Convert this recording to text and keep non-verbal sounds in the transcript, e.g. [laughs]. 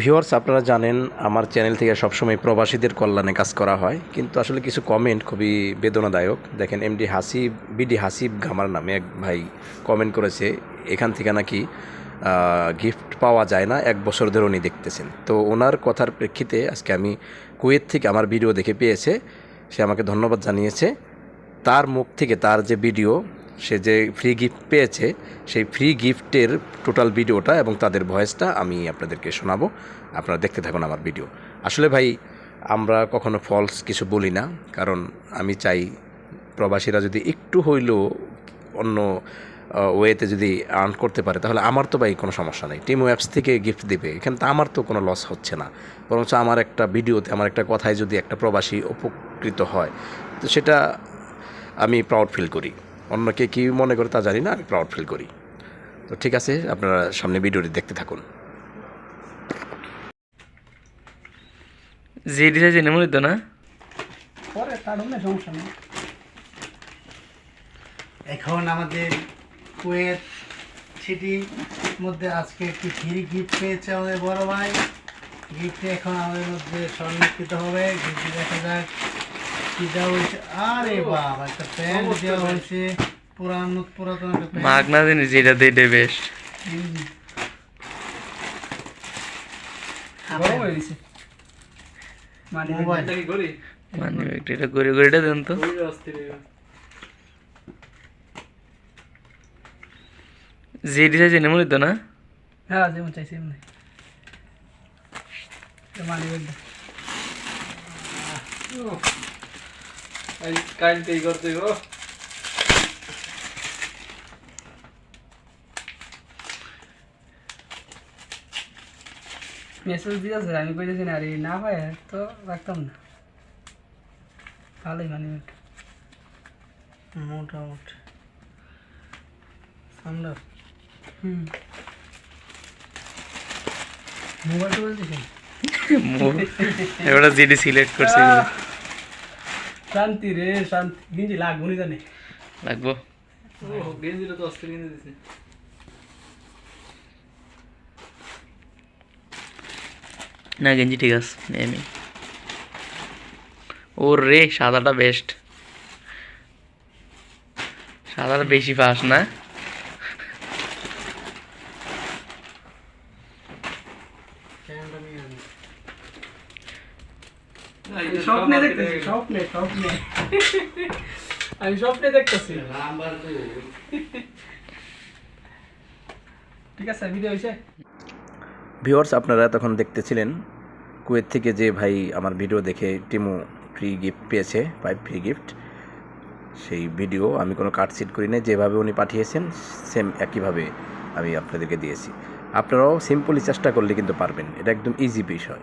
Viewers আপনারা জানেন, আমার চ্যানেল থেকে সবসময় প্রবাসীদের কল্যাণে কাজ করা হয়। কিন্তু আসলে কিছু কমেন্ট খুবই বেদনাদায়ক। দেখেন MD Hasib BD Hasib gamer নামে এক ভাই কমেন্ট করেছে, এখান থেকে নাকি গিফট পাওয়া যায় না, এক বছর ধরে উনি দেখতেছেন। তো ওনার কথার প্রেক্ষিতে আজকে আমি কুয়েত থেকে আমার ভিডিও দেখে পেয়েছে, সে আমাকে ধন্যবাদ জানিয়েছে। তার মুখ থেকে তার যে ভিডিও সে যে ফ্রি গিফট পেয়েছে, সেই ফ্রি গিফটের টোটাল ভিডিওটা এবং তাদের ভয়েসটা আমি আপনাদেরকে শোনাবো। আপনারা দেখতে থাকুন আমার ভিডিও আসলে ভাই, আমরা কখনো ফলস কিছু বলি না, কারণ আমি চাই প্রবাসীরা যদি একটু হইলেও অন্য ওয়েতে যদি আর্ন করতে পারে, তাহলে আমার তো ভাই কোনো সমস্যা নেই। টিম অ্যাপস থেকে গিফট দিবে, এখানে তো আমার তো কোনো লস হচ্ছে না। বরঞ্চ আমার একটা ভিডিওতে আমার একটা কথায় যদি একটা প্রবাসী উপকৃত হয়, তো সেটা আমি প্রাউড ফিল করি। অন্যকে কী মনে করে তা জানি না আমি প্রাউড ফিল করি। তো ঠিক আছে আপনারা সামনে ভিডিওটি দেখতে থাকুন। যে ডিজাইন জেনে মনে না? পরে কাটুন সমস্যা নেই। এখন আমাদের কুয়েত সিটির মধ্যে আজকে একটি ফ্রি গিফট পেয়েছে আমাদের বড় ভাই। গিফটে এখন আমাদের মধ্যে সম্মিলিত হবে। গিফট দেখা যাক। কি দেওয়া হয়েছে? আরে বাবা একটা প্যান্ট দেওয়া হয়েছে পুরান পুরাতন একটা প্যান্ট। মাগ না জানি যেটা দিয়ে বেস্ট হয়ে মানে মানে এটা করে করে দেন তো। যে ডিজাইন জেনে মনে তো না? হ্যাঁ যেমন চাইছি এমনি। মানে মেসেজ দিয়েছে আমি কইতেছি না আরে না হয় তো রাখতাম না। ভালোই মানে মোটামুটি। সামনে। হুম। মোবাইল দিছে এবার যেটি সিলেক্ট করছে। শান্তি রে শান্তি। গিঞ্জি লাগবো নি জানে। লাগবো। গেঞ্জিটা তো অস্ত্র কিনে দিছে। না গেঞ্জি ঠিক আছে এমনি ওর রে সাদাটা বেস্ট সাদাটা বেশি ফাস না? প্যান্টটা নিয়ে। স্বপ্নে দেখতেছি স্বপ্নে স্বপ্নে। [laughs] আমি স্বপ্নে দেখতেছি। [laughs] ঠিক আছে ভিডিও হয়েছে। ভিউয়ার্স আপনারা তখন দেখতেছিলেন কুয়েত থেকে যে ভাই আমার ভিডিও দেখে টিমু ফ্রি গিফট পেয়েছে পাইপ ফ্রি গিফট সেই ভিডিও আমি কোনো কাট সিট করি না যেভাবে উনি পাঠিয়েছেন সেম একইভাবে আমি আপনাদেরকে দিয়েছি। আপনারাও সিম্পলি চেষ্টা করলে কিন্তু পারবেন। এটা একদম ইজি বিষয়।